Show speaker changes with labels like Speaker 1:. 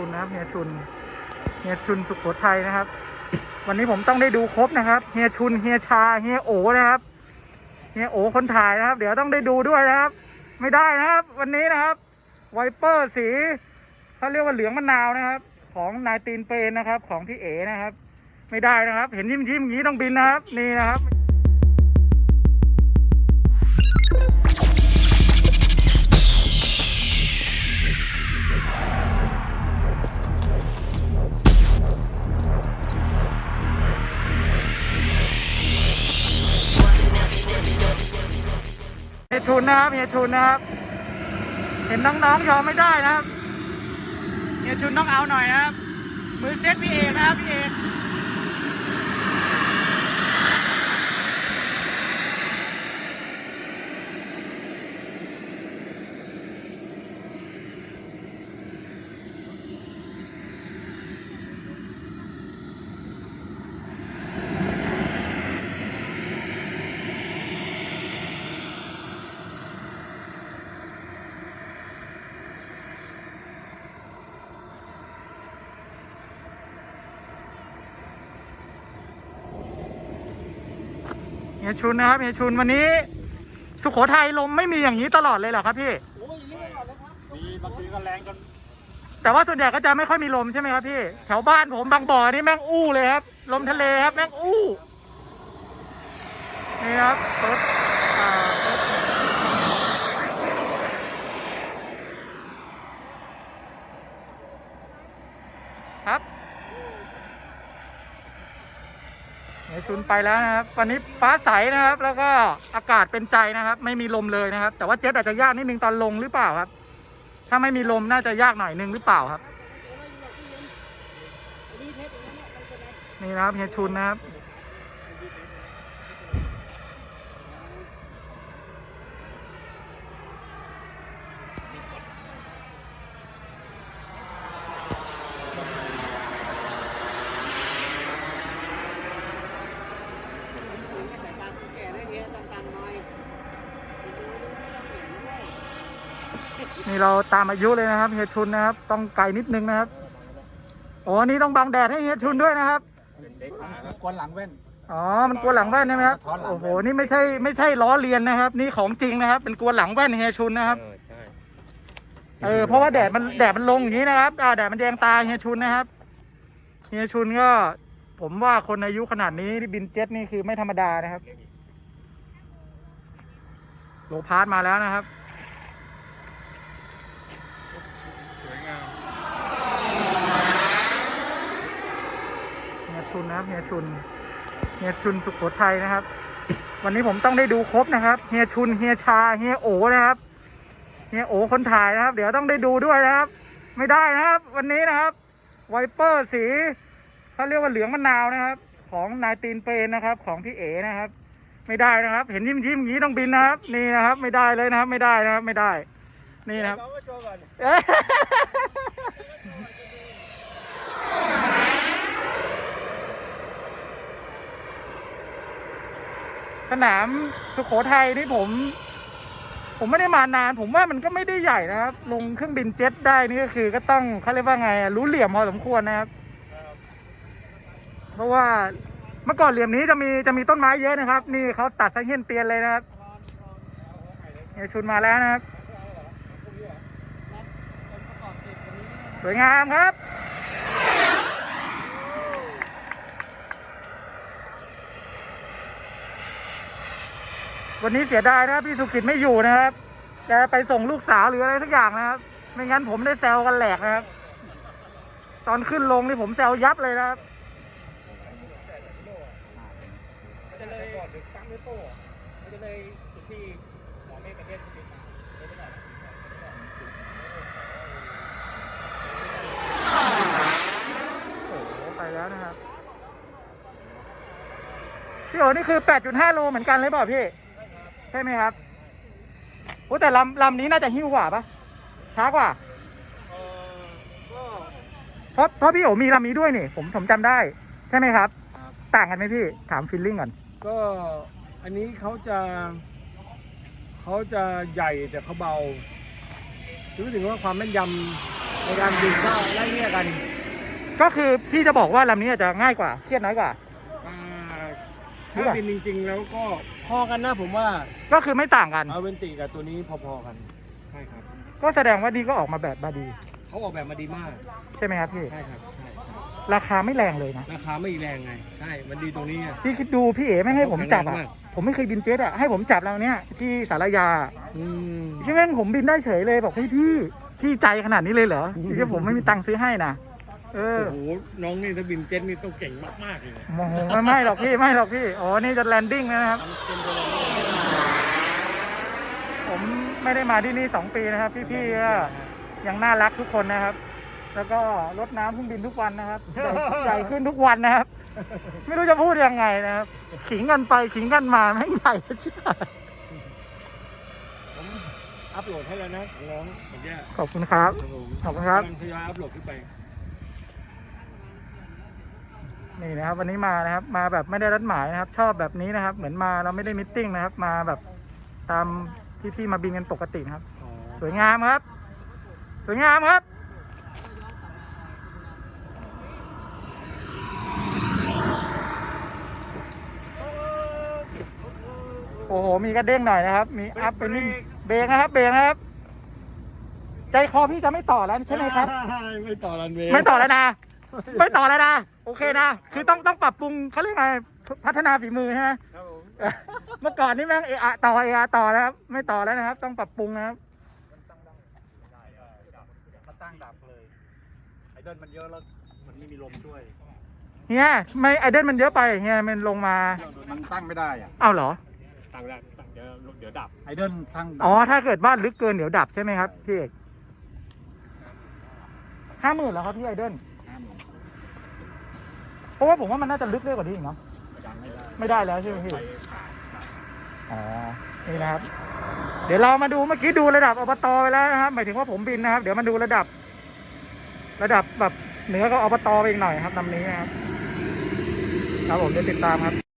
Speaker 1: ชุนนะครับเฮียชุนเฮียชุนสุขโขทัยนะครับ วันนี้ผมต้องได้ดูครบนะครับเฮียชุนเฮียชาเฮียโอนะครับเฮียโอคนถ่ายนะครับ เดี๋ยวต้องได้ดูด้วยนะครับ ไม่ได้นะครับ วันนี้นะครับไวเปอร์สีเขาเรียกว่าเหลืองมะนาวนะครับ ของนายตีนเปรนนะครับ ของพี่เอนะครับ ไม่ได้นะครับ เห็นยิ้มยิ้มๆอย่างนี้ต้องบินนะครับ นี่นะครับ ยชุนนะครับเฮียชุนนะครับ เห็นน้องๆยอมไม่ได้นะครับเฮียชุนต้องเอาหน่อยนะครับ มือเซตพี่เอกนะครับพี่เอ เฮียชุนนะครับเฮียชุนวันนี้ สุโขทัยลมไม่มีอย่างนี้ตลอดเลยเหรอครับพี่
Speaker 2: มีบางทีก็แรงจน
Speaker 1: แต่ว่าส่วนใหญ่ก็จะไม่ค่อยมีลมใช่ไหมครับพี่แถวบ้านผมบางบ่อนี่แม่งอู้เลยครับ ลมทะเลครับแม่งอู้นี่ครับรถอ่ารถครับ เฮียชุนไปแล้วนะครับ วันนี้ฟ้าใสนะครับ แล้วก็อากาศเป็นใจนะครับ ไม่มีลมเลยนะครับ แต่ว่าเจ็ตอาจจะยากนิดนึงตอนลงหรือเปล่าครับ ถ้าไม่มีลมน่าจะยากหน่อยนึงหรือเปล่าครับ นี่นะครับเฮียชุนนะครับ
Speaker 3: สายตาคนแก่ได้เฮียต่ำๆหน่อยดูไม่ต้องเห็นด้วย
Speaker 1: นี่เราตามอายุเลยนะครับเฮียชุนนะครับ ต้องไกลนิดนึงนะครับโอ้นี่ต้องบังแดดให้เฮียชุนด้วยนะครับ
Speaker 2: กวนหลังแว่น
Speaker 1: อ๋อ มันกลัวหลังแว่นใช่ไหมครับ
Speaker 2: สะท้อนหลังแว่น
Speaker 1: โอ้โหนี่ไม่ใช่ไม่ใช่ล้อเลียนนะครับ นี่ของจริงนะครับ เป็นกลัวหลังแว่นเฮียชุนนะครับ
Speaker 2: เออใช่
Speaker 1: เออเพราะว่าแดดมันแดดมันลงอย่างนี้นะครับอ่าแดดมันแดงตาเฮียชุนนะครับเฮียชุนก็ ผมว่าคนอายุขนาดนี้ที่บินเจ็ตนี่คือไม่ธรรมดานะครับ โลพาร์ทมาแล้วนะครับ
Speaker 2: สวยงาม
Speaker 1: เฮีย ชุนนะครับเฮียชุนเฮียชุนสุขโขทัยนะครับ วันนี้ผมต้องได้ดูครบนะครับเฮียชุนเฮียชาเฮียโอนะครับเฮียโอคนถ่ายนะครับ เดี๋ยวต้องได้ดูด้วยนะครับ ไม่ได้นะครับ วันนี้นะครับไวเปอร์สีเขาเรียกว่าเหลืองมะนาวนะครับ ของนายตีนเปรนนะครับ ของพี่เอนะครับ ไม่ได้นะครับ เห็นยิ้มยิ้มๆอย่างนี้ต้องบินนะครับ นี่นะครับ ไม่ได้เลยนะครับ ไม่ได้นะครับ ไม่ได้ นี่นะครับ
Speaker 2: เราก็โชว์ก่อน
Speaker 1: สนามสุโขทัยนี่ผม ผมไม่ได้มานาน ผมว่ามันก็ไม่ได้ใหญ่นะครับ ลงเครื่องบินเจ็ตได้นี่ก็คือ ก็ต้องเขาเรียกว่าไงอะรู้เหลี่ยมพอสมควรนะครับ เพราะว่าเมื่อก่อนเหลี่ยมนี้จะมีจะมีต้นไม้เยอะนะครับ นี่เขาตัดซะเฮียนเตียนเลยนะครับเฮียชุนมาแล้วนะครับ สวยงามครับ วันนี้เสียดายนะพี่สุกิจไม่อยู่นะครับแกไปส่งลูกสาวหรืออะไรทุกอย่างนะครับ ไม่งั้นผมได้แซวกันแหลกนะครับ ตอนขึ้นลงนี่ผมแซวยับเลยนะครับ
Speaker 2: จะเลยก่อนถึงตั้งไม่โต้จะเลยสุดที่หมอเมฆประเทศสุดมาเลยไปหน่อยนะ
Speaker 1: โอ้โหไปแล้วนะครับ พี่โอนี่คือ 8.5 โลเหมือนกันเลยเปล่าพี่ ใช่ไหมครับโอ้แต่ลำลำนี้น่าจะหิ้วกว่าปะช้ากว่า
Speaker 2: เออก็
Speaker 1: เพราะเพราะพี่โอมีลำนี้ด้วยนี่ ผมผมจำได้ ใช่ไหมครับ
Speaker 2: ครับ
Speaker 1: ต่างกันไหมพี่ถามฟิลลิ่งก่อน
Speaker 2: ก็อันนี้เขาจะเขาจะใหญ่แต่เขาเบาถือถึงว่าความแม่นยำในในการบินก็ไล่เลี่ยกัน
Speaker 1: ก็คือพี่จะบอกว่าลำนี้อาจจะง่ายกว่าเครียดน้อยกว่า
Speaker 2: อ่า
Speaker 1: หรือ
Speaker 2: ถ้า
Speaker 1: เปล่า
Speaker 2: บินจริง ๆ แล้วก็พอกันนะผมว่า
Speaker 1: ก็คือไม่ต่างกัน
Speaker 2: เอาเวนติกับตัวนี้พอๆกัน ใช่ครับ
Speaker 1: ก็แสดงว่านี่ก็ออกมาแบบบาดี
Speaker 2: เขาออกแบบมาดีมาก
Speaker 1: ใช่ไหมครับพี่
Speaker 2: ใช่ครับใช่ใช่
Speaker 1: ราคาไม่แรงเลยนะ
Speaker 2: ราคาไม่แรงไง ใช่ มันดีตรงนี้ไง
Speaker 1: พี่คิดดูพี่เอ๋ไม่งให้ผมจับอะ
Speaker 2: แข็งแรงมาก
Speaker 1: ผมไม่เคยบินเจ็ตอะให้ผมจับเราเนี้ยที่สารยา
Speaker 2: อืม
Speaker 1: ใช่ไหมผมบินได้เฉยเลยบอกให้ยพี่พี่ใจขนาดนี้เลยเหรอ
Speaker 2: อืม
Speaker 1: ที่ผมไม่มีตังค์ซื้อให้นะ เออ
Speaker 2: โอ้โหน้องนี่ถ้าบินเจ็ตนี่ต้องเก่งมากๆเลย
Speaker 1: โมโหไม่ไม่หรอกพี่ไม่หรอกพี่อ๋อนี่จะแลนดิ้งนะครับ
Speaker 2: ทำเป็นตัวเลย
Speaker 1: ผมไม่ได้มาที่นี่สองปีนะครับ พี่ๆก็ยังน่ารักทุกคนนะครับ แล้วก็รดน้ำเครื่องบินทุกวันนะครับใหญ่ใหญ่ขึ้นทุกวันนะครับ ไม่รู้จะพูดยังไงนะครับ ขิงกันไปขิงกันมาแม่งใหญ่ชิบหาย
Speaker 2: ผมอัพโหลดให้แล้วนะของน้องเมื่อกี้
Speaker 1: ขอบคุณครับ
Speaker 2: ครับผม
Speaker 1: ขอบคุณครับ
Speaker 2: กำลังทยอยอัพโหลดขึ้นไป
Speaker 1: นี่นะครับ วันนี้มานะครับ มาแบบไม่ได้รัดหมายนะครับ ชอบแบบนี้นะครับ เหมือนมาเราไม่ได้มิทติ้งนะครับ มาแบบตามที่พี่มาบินกันปกตินะครับ สวยงามครับ สวยงามครับโอ้โห มีกระเด้งหน่อยนะครับ มีอัพไปนิ่งเบรกนะครับ เบรกนะครับ ใจคอพี่จะไม่ต่อแล้วใช่ไหมครับ
Speaker 2: ไม่ต่อรันเวย์
Speaker 1: ไม่ต่อแล้วนะ ไม่ต่อแล้วนะ โอเคนะ คือต้องต้องปรับปรุงเขาเรียกไงพัฒนาฝีมือใช่ไหม
Speaker 2: ครับผม
Speaker 1: เมื่อก่อนนี่แม่งเอะอะต่อเอะอะต่อนะครับ ไม่ต่อแล้วนะครับ ต้องปรับปรุงนะครับ
Speaker 3: เขาตั้งดับเลยไอเดินมันเยอะแล้วมันไม่มีลมช่วย
Speaker 1: เฮียไม่ไอเดนมันเยอะไปเฮียมันลงมา
Speaker 3: มันตั้งไม่ได้อะ
Speaker 1: เอ้าเหรอ
Speaker 2: ตั้งได้ตั้งเดี๋ยวเดี๋ยวดับ
Speaker 3: ไอเดินตั้งดั
Speaker 1: อ๋อถ้าเกิดบ้านลึกเกินเดี๋ยวดับใช่ไหมครับพี่เอกห้าหมื่นแล้วครับพี่ไอเดน เพราะว่าผมว่ามันน่าจะลึกได้กว่านี้อีกเนาะ
Speaker 3: ไม่ได้
Speaker 1: ไม่ได้แล้วใช่ไหมพี่อ๋อนี่นะครับ เดี๋ยวเรามาดูเมื่อกี้ดูระดับอบตไปแล้วนะครับหมายถึงว่าผมบินนะครับ เดี๋ยวมาดูระดับ ระดับแบบเหนือก็อบตไปอีกหน่อยครับลำนี้นะครับครับผมเดี๋ยวติดตามครับ